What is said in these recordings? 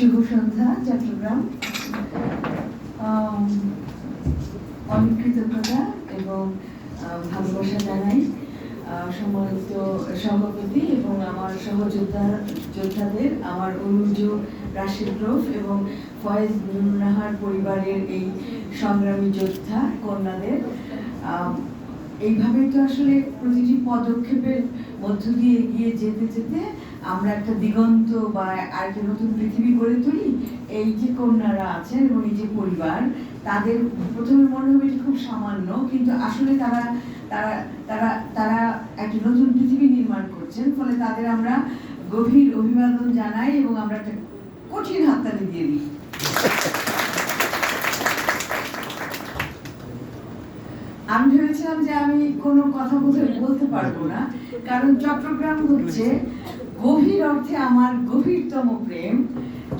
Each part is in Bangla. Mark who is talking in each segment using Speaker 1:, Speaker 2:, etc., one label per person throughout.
Speaker 1: শুভ সন্ধ্যা, চট্টগ্রাম। অনেক কৃতজ্ঞতা এবং ভালোবাসা জানাই। সম্মানিত সভাপতি এবং আমার সহযোদ্ধা, যোদ্ধাদের, আমার অনুজ রাশিদ রফ এবং ফয়েজ নুরনাহার পরিবারের এই সংগ্রামী যোদ্ধা, কন্যাদের। এইভাবে তো আসলে প্রতিটি পদক্ষেপের মধ্য দিয়ে এগিয়ে যেতে যেতে আমরা একটা দিগন্ত বা আরেকটা নতুন পৃথিবী গড়ে তুলি, এই যে কন্যারা আছেন এবং এই যে পরিবার, তাদের প্রথমে মনে হবে খুব সামান্য, কিন্তু আসলে তারা তারা তারা তারা একটা নতুন পৃথিবী নির্মাণ করছেন, ফলে তাদের আমরা গভীর অভিবাদন জানাই এবং আমরা একটা কঠিন হাততালি দিয়ে দিই। আমি ভেবেছিলাম যে আমি কোনো কথা বলতে বলতে পারব না, কারণ চট্টগ্রাম হচ্ছে গভীর অর্থে আমার গভীরতম প্রেম।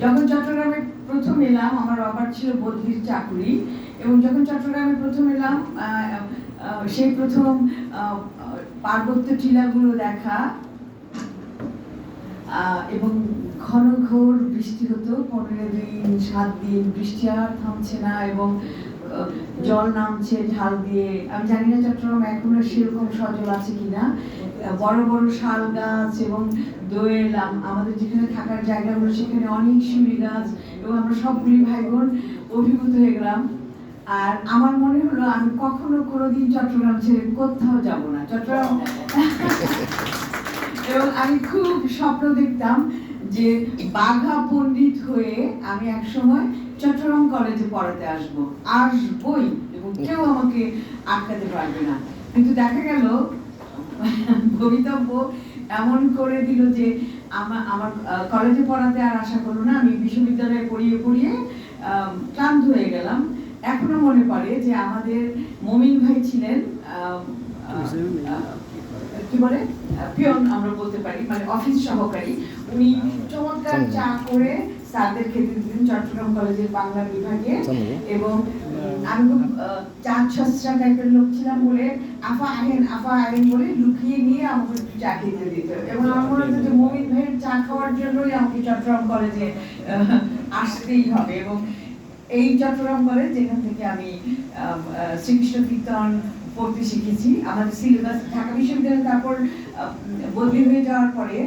Speaker 1: যখন চট্টগ্রামে প্রথম এলাম, আমার বাবার ছিল বদলির চাকুরি এবং যখন চট্টগ্রামে প্রথম এলাম সেই প্রথম পার্বত্য টিলাগুলো দেখা এবং ঘন ঘোর বৃষ্টি হতো। পনেরো দিন, সাত দিন বৃষ্টি আর থামছে না এবং জল নামছে ঢাল দিয়ে। আমি জানি না চট্টগ্রাম এখনও সেরকম সজল আছে কিনা। বড় বড় শাল গাছ এবং দোয়েল আমাদের যেখানে থাকার জায়গাগুলো সেখানে অনেক শিউলি গাছ এবং আমরা সবগুলি ভাই বোন অভিভূত হয়ে গেলাম। আর আমার মনে হলো আমি কখনো কোনোদিন চট্টগ্রাম ছেড়ে কোথাও যাব না। চট্টগ্রাম এবং আমি খুব স্বপ্ন দেখতাম যে বাঘা পণ্ডিত হয়ে আমি এক সময় চট্টগ্রাম কলেজে পড়াতে আসব। আসবই এবং কেউ আমাকে আটকাতে পারবে না। কিন্তু দেখা গেল ভবিতব্য এমন করে দিল যে আমার আমার কলেজে পড়াতে আর আশা করল না। আমি বিশ্ববিদ্যালয়ে পড়িয়ে পড়িয়ে ক্লান্ত হয়ে গেলাম। এখনও মনে পড়ে যে আমাদের মমিন ভাই ছিলেন কি বলে? পিয়ন আমরা বলতে পারি মানে অফিস সহকারী। উনি চমৎকার চা করে স্যারদের খেতে দিতেন চট্টগ্রাম কলেজের বাংলা বিভাগে। এবং আমি খুব লোক ছিলাম বলে আফা আহেন আফা আহেন বলে লুকিয়ে নিয়ে আমাকে একটু চা খেতে দিত। এবং আমার মনে হতো যে মমিন ভাইয়ের চা খাওয়ার জন্যই আমাকে চট্টগ্রাম কলেজে আসতেই হবে। এবং এই চট্টগ্রাম কলেজ যেখান থেকে আমি শ্রীকৃষ্ণ কীর্তন পড়তে শিখেছি। আমাদের সিলেবাস ঢাকা বিশ্ববিদ্যালয়ে তারপর বদলি হয়ে যাওয়ার পরে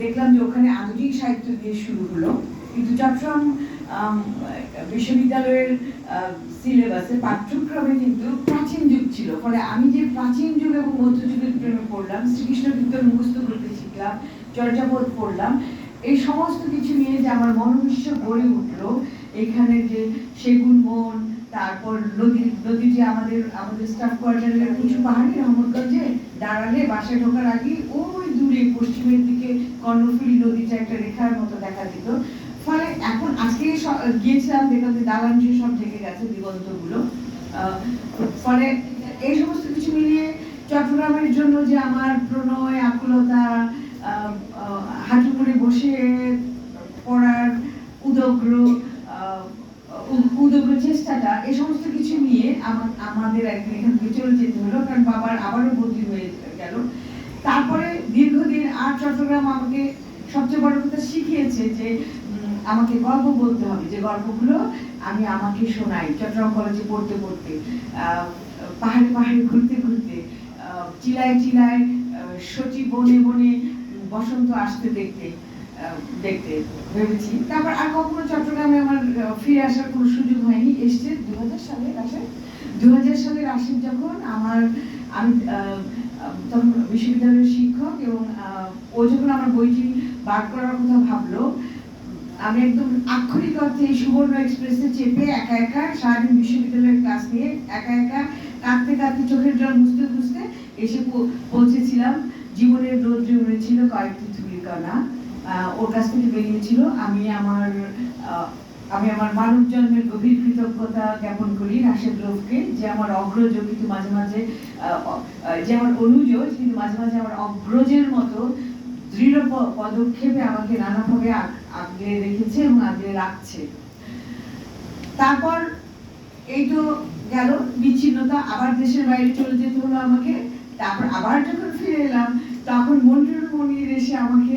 Speaker 1: দেখলাম যে ওখানে আধুনিক সাহিত্য দিয়ে শুরু হলো। কিন্তু চট্টগ্রাম বিশ্ববিদ্যালয়ের সিলেবাসে পাঠ্যক্রমে কিন্তু প্রাচীন যুগ ছিল। ফলে আমি যে প্রাচীন যুগ এবং মধ্যযুগের প্রেমে পড়লাম, শ্রীকৃষ্ণ কীর্তন মুখস্থ করতে শিখলাম, চর্যাপদ পড়লাম, এই সমস্ত কিছু নিয়ে যে আমার মনোবিশ্ব গড়ে উঠল, এখানে যে সেগুন বন, তারপর নদী নদী যে আমাদের আমাদের স্টাফ কোয়ার্টারের কিছু পাহাড়ি রহমতগঞ্জে দাঁড়ালে বাসায় ঢোকার আগে ওই দূরে পশ্চিমের দিকে কর্ণফুলী নদীটা একটা রেখার মতো দেখা যেত ফলে এখন আজকে গিয়েছিলাম, দেখলাম যে দালান সব ঢেকে গেছে, দিগন্তগুলো। ফলে এই সমস্ত কিছু মিলিয়ে চট্টগ্রামের জন্য যে আমার প্রণয় আকুলতা আহ, আহ, হাঁটু করে বসে পড়ার উদগ্র আহ, উ- উদগ্র চেষ্টাটা এই সমস্ত কিছু নিয়ে আমা- আমাদের একদিন এখান থেকে চলে যেতে হলো কারণ বাবার আবারও বদলি হয়ে গেল তারপরে দীর্ঘদিন আর চট্টগ্রাম আমাকে সবচেয়ে বড় কথা শিখিয়েছে যে উম, আমাকে গল্প বলতে হবে। যে গল্পগুলো আমি আমাকে শোনাই চট্টগ্রাম কলেজে পড়তে পড়তে পাহাড়ে পাহাড়ে ঘুরতে ঘুরতে চিলায় চিলায় সচি বনে বনে বসন্ত আসতে দেখতে দেখতে ভেবেছি। তারপর আর কখনো চট্টগ্রামে আমার ফিরে আসার কোনো সুযোগ হয়নি। এসছে দু হাজার সালে আসে দু হাজার সালের আসেন যখন আমার, আমি তখন বিশ্ববিদ্যালয়ের শিক্ষক এবং ও যখন আমার বইটি বার করার কথা ভাবলো আমি একদম আক্ষরিক অর্থে এই সুবর্ণ এক্সপ্রেসে চেপে একা একা সারাদিন বিশ্ববিদ্যালয়ের ক্লাস নিয়ে একা একা কাঁদতে কাঁদতে চোখের জল বুঝতে বুঝতে এসে পৌঁছেছিলাম। জীবনের রোদ্রে উড়েছিল কয়েকটি ধুলির কণা। ওর কাছ থেকে বেরিয়েছিল আমি আমার আমি আমার মানব জন্মের গভীর কৃতজ্ঞতা জ্ঞাপন করি রাশেদ রফকে, যে আমার অগ্রজ কিন্তু মাঝে মাঝে যে আমার অনুজ, কিন্তু মাঝে মাঝে আমার অগ্রজের মতো দৃঢ় পদক্ষেপে আমাকে নানাভাবে আগলে রেখেছে এবং আগলে রাখছে। তারপর এই তো গেল, বিচ্ছিন্নতা, আবার দেশের বাইরে চলে যেতে হলো আমাকে। তারপর আবার যখন ফিরে এলাম, তখন মন্টুর মনির এসে আমাকে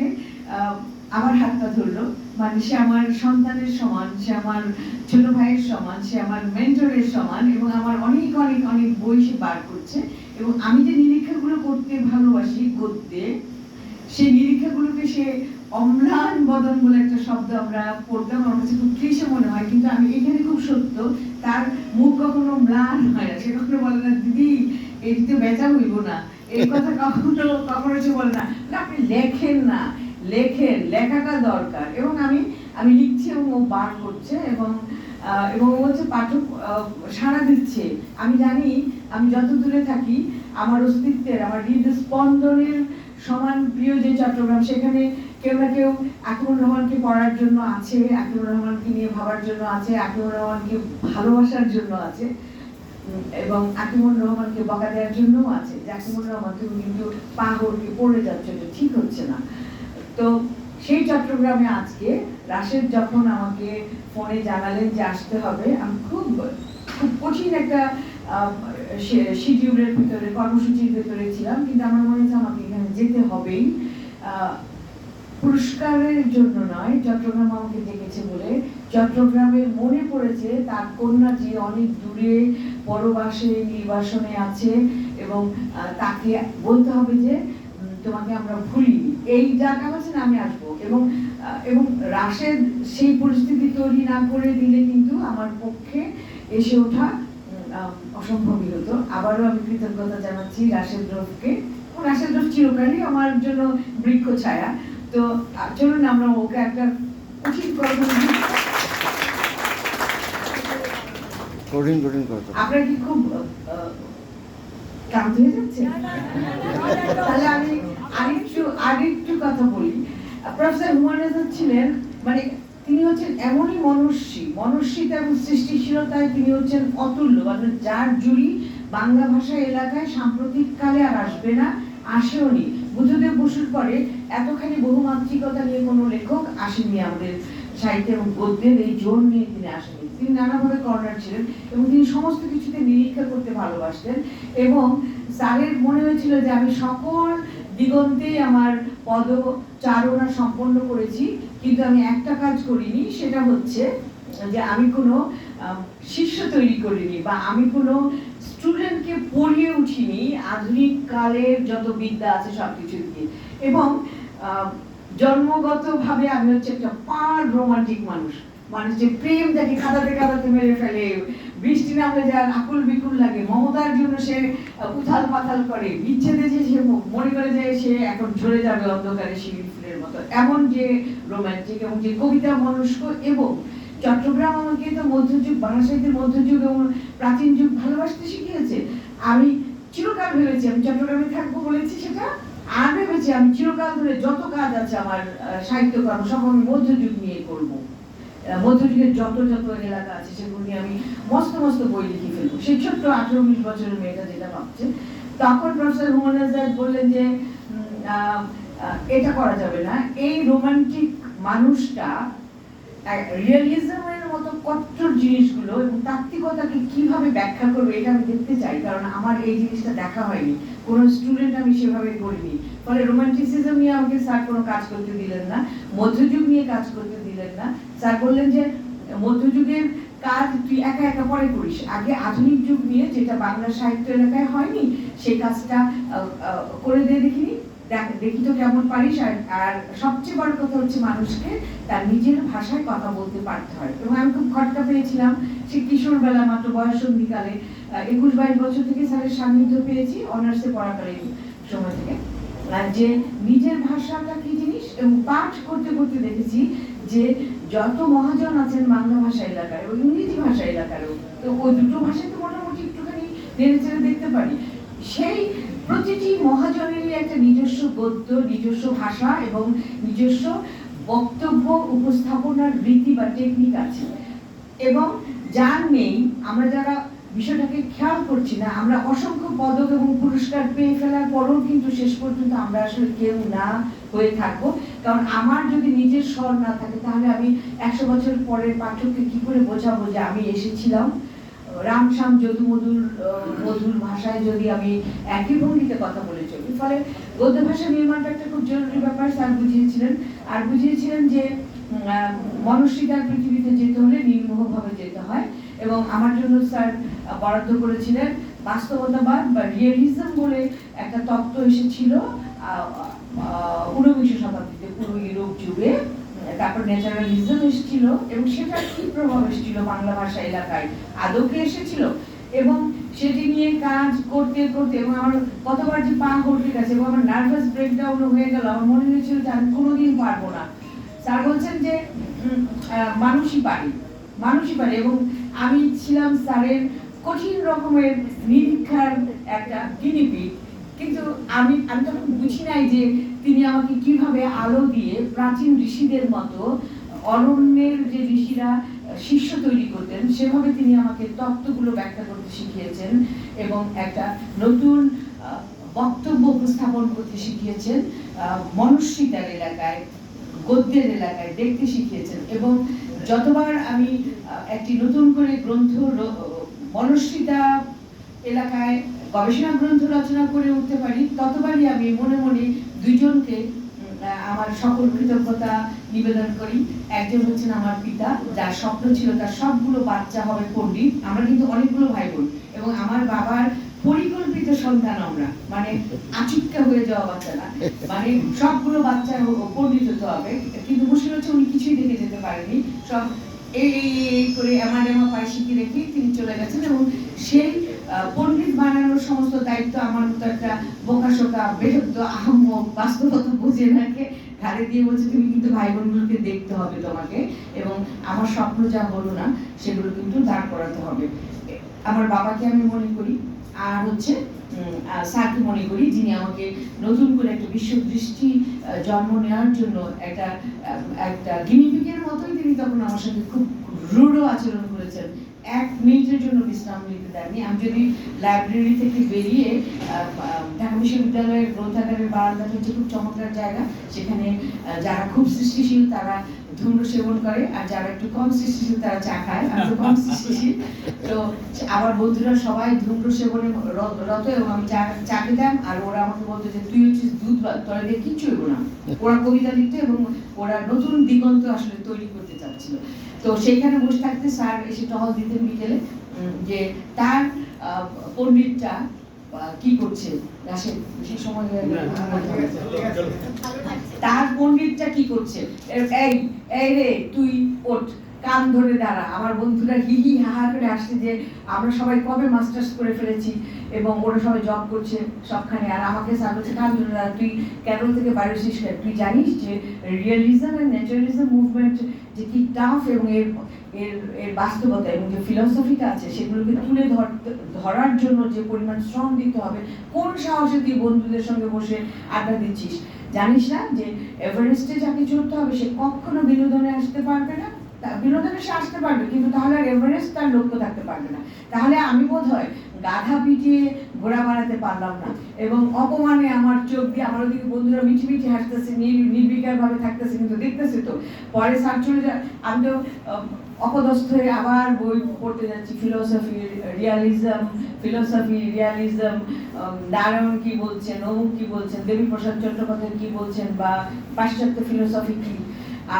Speaker 1: আমার হাতটা ধরলো। মানে সে আমার সন্তানের সমান, সে আমার ছোট ভাইয়ের সমান, সে আমার মেন্টরের সমান এবং আমার অনেক অনেক অনেক বই সে বার করছে। এবং আমি যে নিরীক্ষাগুলো করতে ভালোবাসি গদ্যে সেই নিরীক্ষাগুলোকে সে অম্লান বদন বলে একটা শব্দ আমরা পড়তাম আমার কাছে খুব ক্লিশে মনে হয় কিন্তু আমি এখানে খুব সত্য তার মুখ কখনো ম্লান হয় না সে কখনো বলে না দিদি এটিতে বেচা হইব না। এই কথা কখনো কখনো সে বলে না। আপনি লেখেন না লেখেন লেখাটা দরকার। এবং আমি আমি লিখছি এবং ও বার করছে এবং আহ, এবং ও হচ্ছে পাঠক সাড়া দিচ্ছে। আমি জানি আমি যত দূরে থাকি আমার অস্তিত্বের আমার হৃদ স্পন্দনের সমান প্রিয় যে চট্টগ্রাম, সেখানে কেউ না কেউ আকিমুর রহমানকে পড়ার জন্য আছে আকিমুর রহমানকে নিয়ে ভাবার জন্য আছে আকিমুর রহমানকে ভালোবাসার জন্য আছে, এবং আকিমুর রহমানকে বকা দেওয়ার জন্যও আছে যে আকিমুর রহমান, তুমি কিন্তু পাগলকে পড়ে যাচ্ছ, এটা ঠিক হচ্ছে না। তো সেই চট্টগ্রামে আজকে রাশেদ যখন আমাকে ফোনে জানালেন যে আসতে হবে, আমি খুব খুব কঠিন একটা শিডিউলের ভিতরে, কর্মসূচির ভিতরে ছিলাম, কিন্তু আমার মনে হচ্ছে আমাকে এখানে যেতে হবেই। পুরস্কারের জন্য নয়, চট্টগ্রাম আমাকে ডেকেছে বলে। চট্টগ্রামের মনে পড়েছে তার কন্যা যে অনেক দূরে, পরবাসে, নির্বাসনে আছে এবং তাকে বলতে হবে যে তোমাকে আমরা ভুলিনি। এই জায়গা আছে আমি আসব এবং এবং রাশেদ সেই পরিস্থিতি তৈরি না করে দিলে কিন্তু আমার পক্ষে এসে ওঠা অসম্ভবই হতো আবারও আমি কৃতজ্ঞতা জানাচ্ছি রাশেদ রফকে। রাশেদ রফ চিরকালই আমার জন্য বৃক্ষ ছায়া। তো চলুন আমরা ওকে একটা কঠিন কর্ম
Speaker 2: কঠিন কঠিন কথা।
Speaker 1: আপনার কি খুব ক্লান্ত হয়ে যাচ্ছে? তাহলে আমি আরেকটু আরেকটু কথা বলি। প্রফেসর হুমায়ুন ছিলেন মানে তিনি হচ্ছেন এমনই মনস্বী মনস্বিতা এবং সৃষ্টিশীলতায় তিনি হচ্ছেন অতুল্য। মানে যার জুড়ি বাংলা ভাষা এলাকায় সাম্প্রতিক কালে আর আসবে না, আসেও নি। বুদ্ধদেব বসুর পরে এতখানি বহুমাত্রিকতা নিয়ে কোনো লেখক আসেননি আমাদের সাহিত্য এবং গদ্যের এই জোর নিয়ে তিনি আসেননি। তিনি নানাভাবে কর্নার ছিলেন এবং তিনি সমস্ত কিছুতে নিরীক্ষা করতে ভালোবাসতেন এবং স্যারের মনে হয়েছিল যে আমি সকল দিগন্তেই আমার পদচারণা সম্পন্ন করেছি, কিন্তু আমি একটা কাজ করিনি, সেটা হচ্ছে যে আমি কোনো শিষ্য তৈরি করিনি বা আমি কোনো স্টুডেন্টকে পড়িয়ে উঠিনি আধুনিক কালের যত বিদ্যা আছে সবকিছু দিয়ে। এবং জন্মগতভাবে আমি হচ্ছে একটা পার রোমান্টিক মানুষ। মানুষ যে প্রেম দেখে কাঁদাতে কাঁদাতে মেরে ফেলে বৃষ্টি নামলে যার আকুল বিকুল লাগে। মমতার জন্য সে উথাল পাথাল করে। বিচ্ছেদে যে সে মনে করে যে সে এখন ঝরে যাবে অন্ধকারে শিবির ফুলের মতো। এমন যে রোমান্টিক এবং যে কবিতা মনস্ক এবং চট্টগ্রাম আমাকে তো মধ্যযুগ বাংলা সাহিত্যের মধ্যযুগ এবং প্রাচীন যুগ ভালোবাসতে শিখিয়েছে। আমি চিরকাল ভেবেছি, আমি চট্টগ্রামে থাকব বলেছি সেটা? আর ভেবেছি আমি চিরকাল ধরে যত কাজ আছে আমার সাহিত্যকর্ম সব আমি মধ্যযুগ নিয়ে করব। মধ্যযুগের যত যত এলাকা আছে সেগুলো আমি মস্ত মস্ত বই লিখে ফেলব। সেই ছোট্ট আঠেরো উনিশ বছরের মেয়েটা যেটা ভাবছে। তখন প্রফেসর আজাদ বললেন যে এটা করা যাবে না। এই রোমান্টিক মানুষটা রিয়েলিজমের মতো কট্টর জিনিসগুলো এবং তাত্ত্বিকতাকে কীভাবে ব্যাখ্যা করবে এটা আমি দেখতে চাই, কারণ আমার এই জিনিসটা দেখা হয়নি। কোনো স্টুডেন্ট আমি সেভাবে করিনি। ফলে রোমান্টিসিজম নিয়ে আমাকে স্যার কোনো কাজ করতে দিলেন না, মধ্যযুগ নিয়ে কাজ করতে দিলেন না। স্যার বললেন যে, মধ্যযুগের কাজ তুই একা একা পরে করিস। আগে আধুনিক যুগ নিয়ে যেটা বাংলা সাহিত্য এলাকায় হয়নি সেই কাজটা করে দিয়ে দেখিনি। দেখ- তো কেমন পারিস আর সবচেয়ে বড় কথা হচ্ছে মানুষকে তার নিজের ভাষায় কথা বলতে পারতে হয়। এবং আমি খুব খটকা পেয়েছিলাম, সে কিশোর বেলা মাত্র বয়সন্ধিকালে একুশ বাইশ বছর থেকে স্যারের সান্নিধ্য পেয়েছি অনার্সে পড়াকালীন সময় থেকে। যে নিজের ভাষাটা কি জিনিস? এবং পাঠ করতে করতে দেখেছি যে যত মহাজন আছেন বাংলা ভাষা এলাকায় এবং ইংরেজি ভাষা এলাকারও, তো ওই দুটো ভাষায় তো মোটামুটি একটুখানি নেড়ে চেড়ে দেখতে পারি। সেই প্রতিটি মহাজনেরই একটা নিজস্ব গদ্য নিজস্ব ভাষা এবং নিজস্ব বক্তব্য, উপস্থাপনার রীতি বা টেকনিক আছে। এবং যার নেই, আমরা যারা বিষয়টাকে খেয়াল করছি না, আমরা অসংখ্য পদক এবং পুরস্কার পেয়ে ফেলার পরেও কিন্তু শেষ পর্যন্ত আমরা আসলে কেউ না হয়ে থাকব। কারণ আমার যদি নিজের স্বর না থাকে, তাহলে আমি একশো বছর পরের পাঠককে কি করে বোঝাবো যে আমি এসেছিলাম? রাম শ্যাম যদু মধুর ভাষায় যদি আমি একই ভঙ্গিতে কথা বলে চলি। ফলে গদ্য ভাষা নির্মাণটা একটা খুব জরুরি ব্যাপার স্যার বুঝিয়েছিলেন। আর বুঝিয়েছিলেন যে আহ, পৃথিবীতে যেতে হলে নির্মোহভাবে যেতে হয়। এবং আমার জন্য স্যার বরাদ্দ করেছিলেন বাস্তবতাবাদ বা রিয়েলিজম বলে একটা তত্ত্ব এসেছিল ঊনবিংশ শতাব্দীতে পূর্ব ইউরোপ যুগে। তারপর ন্যাচারালিজম এসেছিল এবং সেটা কি প্রভাব এসেছিল বাংলা ভাষা এলাকায়? আদৌকে এসেছিল? এবং সেটি নিয়ে কাজ করতে করতে এবং আমার কতবার যে পা হটকে গেছে এবং আমার নার্ভাস ব্রেকডাউন হয়ে গেল, আমার মনে হয়েছিল যে আমি কোনোদিন পারব না। স্যার বলছেন যে মানুষই পারি, মানুষই পারে এবং আমি ছিলাম স্যারের কঠিন রকমের নিরীক্ষার একটা গিনিপিক কিন্তু আমি আমি তখন বুঝি নাই যে তিনি আমাকে কীভাবে আলো দিয়ে প্রাচীন ঋষিদের মতো অরণ্যের যে ঋষিরা শিষ্য তৈরি করতেন, সেভাবে তিনি আমাকে তত্ত্বগুলো ব্যাখ্যা করতে শিখিয়েছেন এবং একটা নতুন বক্তব্য উপস্থাপন করতে শিখিয়েছেন মনস্বিতার এলাকায়, গদ্যের এলাকায় দেখতে শিখিয়েছেন এবং যতবার আমি একটি নতুন করে গ্রন্থ মনস্বিতা এলাকায় গবেষণা গ্রন্থ রচনা করে উঠতে পারি, ততবারই আমি মনে মনে দুইজনকে আমার সকল কৃতজ্ঞতা নিবেদন করি। একজন হচ্ছেন আমার পিতা, যার স্বপ্ন ছিল তার সবগুলো বাচ্চা হবে পণ্ডিত। আমরা কিন্তু অনেকগুলো ভাই বোন এবং আমার বাবার পরিকল্পিত সন্তান আমরা। মানে আচিক্কা হয়ে যাওয়া বাচ্চা না মানে সবগুলো বাচ্চা পণ্ডিত হতে হবে। কিন্তু মুশকিল হচ্ছে উনি কিছুই দেখে যেতে পারেনি সব এই এই করে পায়ে শিখিয়ে রেখে তিনি চলে গেছেন এবং সেই পণ্ডিত বানানোর সমস্ত দায়িত্ব আমার মতো একটা বোকাশোকা বেহদ্দ আহম্মক বাস্তবতা বুঝে নাকে ঘাড়ে দিয়ে বলছে, তুমি কিন্তু ভাই বোনগুলোকে দেখতে হবে তোমাকে এবং আমার স্বপ্ন যা হলো না, সেগুলো কিন্তু দাঁড় করাতে হবে। আমার বাবাকে আমি মনে করি। আর হচ্ছে মনে করি, যিনি আমাকে নতুন করে একটা বিশ্ব দৃষ্টি জন্ম নেওয়ার জন্য একটা একটা গিনিপিকের মতোই তিনি তখন আমার সাথে খুব রূঢ় আচরণ করেছেন। এক মিনিটের জন্য বিশ্রাম নিতে দেননি। আমি যদি লাইব্রেরি থেকে বেরিয়ে ঢাকা বিশ্ববিদ্যালয়ের গ্রন্থাগারের বারান্দাটা হচ্ছে খুব চমৎকার জায়গা। সেখানে যারা খুব সৃষ্টিশীল তারা ধূম্র সেবন করে আর যারা একটু কম সৃষ্টিশীল তারা চা খায়, আমি তো কম সৃষ্টিশীল। তো আমার বন্ধুরা সবাই ধূম্র সেবনে রত এবং আমি চা চা খেতাম আর ওরা আমাকে বলতো যে, তুই হচ্ছিস দুধ তোরা দিয়ে কিচ্ছু হইব না। ওরা কবিতা লিখতো এবং ওরা নতুন দিগন্ত আসলে তৈরি করতে চাচ্ছিল। তো সেইখানে বসে থাকতে স্যার এসে টহল দিতেন বিকেলে যে তার পণ্ডিতটা কি করছে রাশেদ বেশি সময় হয়ে। তার পণ্ডিতটা কি করছে এই এই রে তুই ওঠ কান ধরে দাঁড়া আমার বন্ধুরা হি হি হা হা করে আসছে যে আমরা সবাই কবে মাস্টার্স করে ফেলেছি এবং ওরা সবাই জব করছে সবখানে আর আমাকে স্যার বলছে কান ধরে দাঁড়া তুই কেরল থেকে বাইরে এসেছিস তুই জানিস যে রিয়েলিজম অ্যান্ড ন্যাচারালিজম মুভমেন্ট যে কি টাফ এবং এর এর এর বাস্তবতা এবং যে ফিলসফিটা আছে, সেগুলোকে তুলে ধরার জন্য যে পরিমাণ শ্রম দিতে হবে, কোন সাহসে তুই বন্ধুদের সঙ্গে বসে আড্ডা দিচ্ছিস? জানিস না যে এভারেস্টে যাকে চড়তে হবে, সে কখনো বিনোদনে আসতে পারবে না। বিনোদনে সে আসতে পারবে, কিন্তু তাহলে আর এভারেস্ট তার লক্ষ্য থাকতে পারবে না। তাহলে আমি বোধ হয় গাধা পিটিয়ে ঘোড়া বানাতে পারলাম না এবং অপমানে আমার চোখ দিয়ে, আমার ওদিকে বন্ধুরা মিঠি মিঠি হাসতেছে, নির- নির্বিকার ভাবে থাকতেছে, কিন্তু দেখতেছে তো, পরে স্যার চলে যায়, আমি তো অপদস্থ হয়ে আবার বই পড়তে যাচ্ছি philosophy realism philosophy realism Narayan কি বলছেন, অমুক কি বলছেন, দেবীপ্রসাদ চট্টোপাধ্যায় কি বলছেন, বা পাশ্চাত্য ফিলোসফি কি?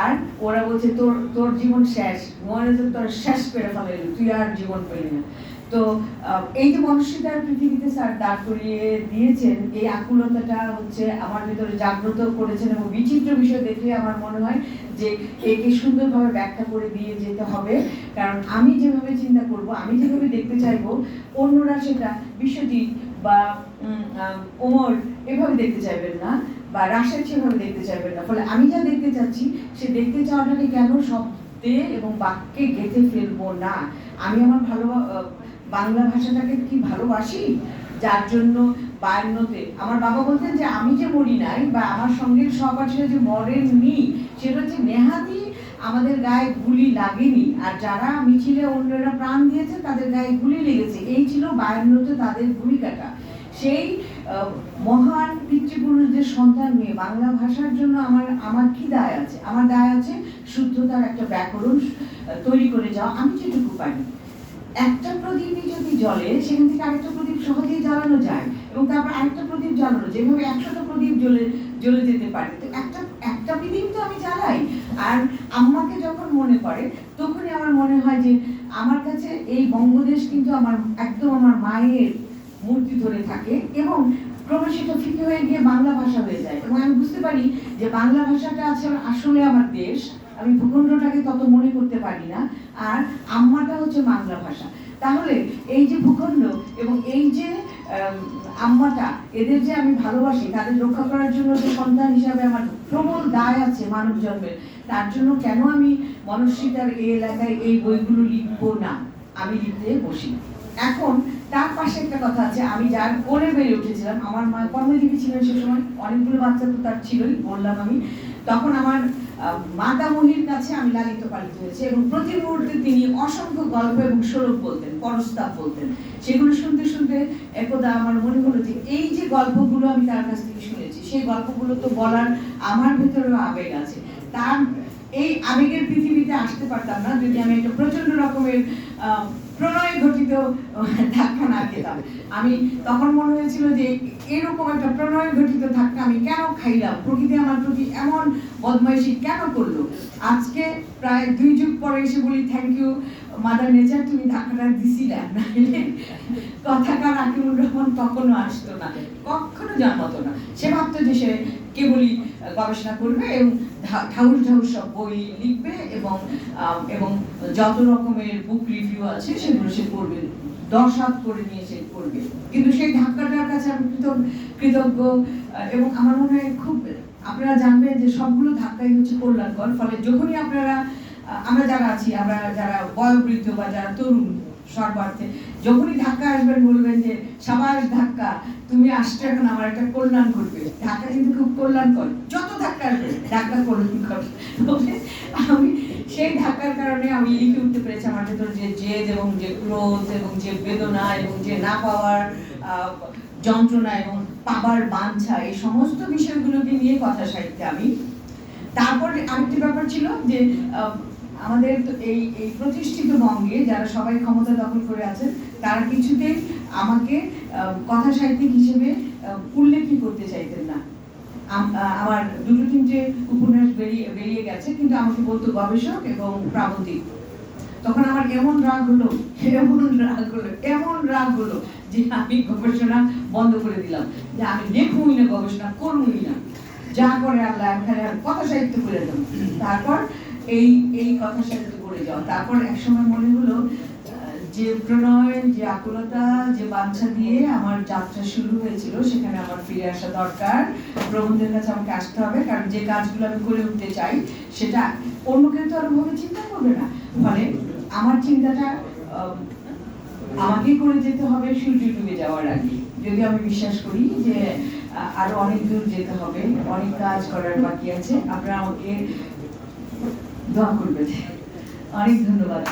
Speaker 1: আর ওরা বলছে, তোর তোর জীবন শেষ। মনে তো তোর শেষ করে ফেলে তুই আর জীবন পেলি না। তো এই যে মনস্বিতার পৃথিবীতে স্যার দাঁড় করিয়ে দিয়েছেন, এই আকুলতাটা হচ্ছে আমার ভিতরে জাগ্রত করেছেন এবং বিচিত্র বিষয় দেখলে আমার মনে হয় যে একে সুন্দরভাবে ব্যাখ্যা করে দিয়ে যেতে হবে। কারণ আমি যেভাবে চিন্তা করব, আমি যেভাবে দেখতে চাইব, অন্যরা সেটা বিশ্বজিৎ বা ওমর এভাবে দেখতে চাইবেন না। বা রাশেদ সেভাবে দেখতে চাইবেন না। ফলে আমি যা দেখতে চাচ্ছি, সে দেখতে চাওয়াটাকে কেন শব্দে এবং বাক্যে গেঁথে ফেলব না? আমি আমার ভালো বাংলা ভাষাটাকে কি ভালোবাসি? যার জন্য বায়ান্নতে, আমার বাবা বলতেন যে, আমি যে মরি নাই বা আমার সঙ্গের সহপাঠীরা যে মরেননি, সেটা হচ্ছে নেহাতি আমাদের গায়ে গুলি লাগেনি। আর যারা মিছিলে অন্যরা প্রাণ দিয়েছে, তাদের গায়ে গুলি লেগেছে। এই ছিল বায়ান্নতে তাদের ভূমিকাটা। সেই মহান পিতৃপুরুষদের সন্তান মেয়ে বাংলা ভাষার জন্য আমার আমার কি দায় আছে? আমার দায় আছে শুদ্ধতার একটা ব্যাকরণ তৈরি করে যাওয়া। আমি যেটুকু পারি। একটা প্রদীপই যদি জ্বলে, সেখান থেকে আরেকটা প্রদীপ সহজেই জ্বালানো যায় এবং তারপর আরেকটা প্রদীপ জ্বালানো। যেভাবে একশোটা প্রদীপ জ্বলে জ্বলে যেতে পারে। তো একটা একটা ফিলিং তো আমি জ্বালাই। আর আম্মাকে যখন মনে পড়ে, তখনই আমার মনে হয় যে, আমার কাছে এই বঙ্গদেশ কিন্তু আমার, একদম আমার মায়ের মূর্তি ধরে থাকে এবং ক্রমশ সেটা ফিকে হয়ে গিয়ে বাংলা ভাষা হয়ে যায়। এবং আমি বুঝতে পারি যে বাংলা ভাষাটা আছে আসলে আমার দেশ। আমি ভূখণ্ডটাকে তত মনে করতে পারি না। আর আম্মাটা হচ্ছে বাংলা ভাষা। তাহলে এই যে ভূখণ্ড এবং এই যে আম্মাটা, এদের যে আমি ভালোবাসি, তাদের রক্ষা করার জন্য যে সন্তান হিসাবে আমার প্রবল দায় আছে মানব জন্মের, তার জন্য কেন আমি মনস্বিতার এই এলাকায় এই বইগুলো লিখব না? আমি লিখতে বসি। এখন তার পাশে একটা কথা আছে, আমি যার কোলে বেড়ে উঠেছিলাম, আমার মা কর্মজীবী ছিলেন সে সময় অনেকগুলো বাচ্চা তো তার ছিলই, বললাম আমি। তখন আমার মাতামহির কাছে আমি লালিত পালিত হয়েছে এবং প্রতি মুহূর্তে তিনি অসংখ্য গল্প এবং স্বরূপ বলতেন, পরস্তাব বলতেন। সেগুলো শুনতে শুনতে একদা আমার মনে হলো যে এই যে গল্পগুলো আমি তার কাছ থেকে শুনেছি, সেই গল্পগুলো তো বলার আমার ভেতরেও আবেগ আছে। তার এই আবেগের পৃথিবীতে আসতে পারতাম না, যদি আমি একটা প্রচণ্ড রকমের প্রণয় ঘটিত, ধাক্কা না খেতাম। আমি তখন মনে হয়েছিল যে, এরকম একটা প্রণয় ঘটিত ধাক্কা আমি কেন খাইলাম? প্রকৃতি আমার প্রতি এমন বদমাইশি কেন করল? আজকে প্রায় দুই যুগ পরে এসে বলি থ্যাংক ইউ মাদার নেচার তুমি ধাক্কাটা দিছিলা। নাহলে কথাকার আকিমুর রহমান কখনো আসতো না, কখনো জন্মাতো না। সে ভাবতো যে সে কেবলই গবেষণা করবে এবং ঢাউস ঢাউস সব বই লিখবে এবং এবং যত রকমের বুক রিভিউ আছে সেগুলো সে করবে দশ হাত করে নিয়ে সে করবে। কিন্তু সেই ধাক্কাটার কাছে আমি কৃতজ্ঞ এবং আমার মনে হয় খুব আপনারা জানবেন যে সবগুলো ধাক্কাই হচ্ছে কল্যাণকর। ফলে যখনই আপনারা আমরা যারা আছি, আমরা যারা বয়োবৃদ্ধ বা যারা তরুণ সর্বার্থে, যখনই ধাক্কা আসবেন বলবেন যে, সাবাস ধাক্কা, তুমি আসছো এখন, আমার একটা কল্যাণ করবে ধাক্কা কিন্তু খুব কল্যাণকর। যত ধাক্কা আসবে, ধাক্কা কল্যাণকর। আমি সেই ধাক্কার কারণে আমি লিখে উঠতে পেরেছি আমার ভেতর যে জেদ এবং যে ক্রোধ এবং যে বেদনা এবং যে না পাওয়ার যন্ত্রণা এবং পাবার বাঞ্ছা, এই সমস্ত বিষয়গুলোকে নিয়ে কথা সাহিত্যে আমি। তারপর আরেকটি ব্যাপার ছিল যে আমাদের এই এই প্রতিষ্ঠিত বঙ্গে যারা সবাই ক্ষমতা দখল করে আছেন, তারা কিছুতেই আমাকে কথা সাহিত্যিক হিসেবে উল্লেখই করতে চাইতেন না। আমার দুটো তিনটে উপন্যাস বেরিয়ে বেরিয়ে গেছে, কিন্তু আমাকে বলতো গবেষক এবং প্রাবন্ধিক। তখন আমার এমন রাগ হলো, এমন রাগ হলো, এমন রাগ হলো যে আমি গবেষণা বন্ধ করে দিলাম। যে আমি দেখবই না, গবেষণা করবই না। যা করে আল্লাহ এখানে কথা সাহিত্য করে দেবো তারপর এই এই কথা সাহিত্য করে যাও। তারপর একসময় মনে হলো, যে প্রণয়, যে আকুলতা, যে বাঞ্ছা দিয়ে আমার যাত্রা শুরু হয়েছিল, সেখানে আমার ফিরে আসা দরকার। প্রবন্ধের কাছে আমাকে আসতে হবে, কারণ যে কাজগুলো আমি করে উঠতে চাই, সেটা অন্য কেউ তো আর ভাবে চিন্তা করবে না। ফলে আমার চিন্তাটা আমাকে করে যেতে হবে সূর্য ডুবে যাওয়ার আগে যদি আমি বিশ্বাস করি যে আরও অনেক দূর যেতে হবে, অনেক কাজ করার বাকি আছে, আপনারা আমাকে দোয়া করবেন অনেক ধন্যবাদ।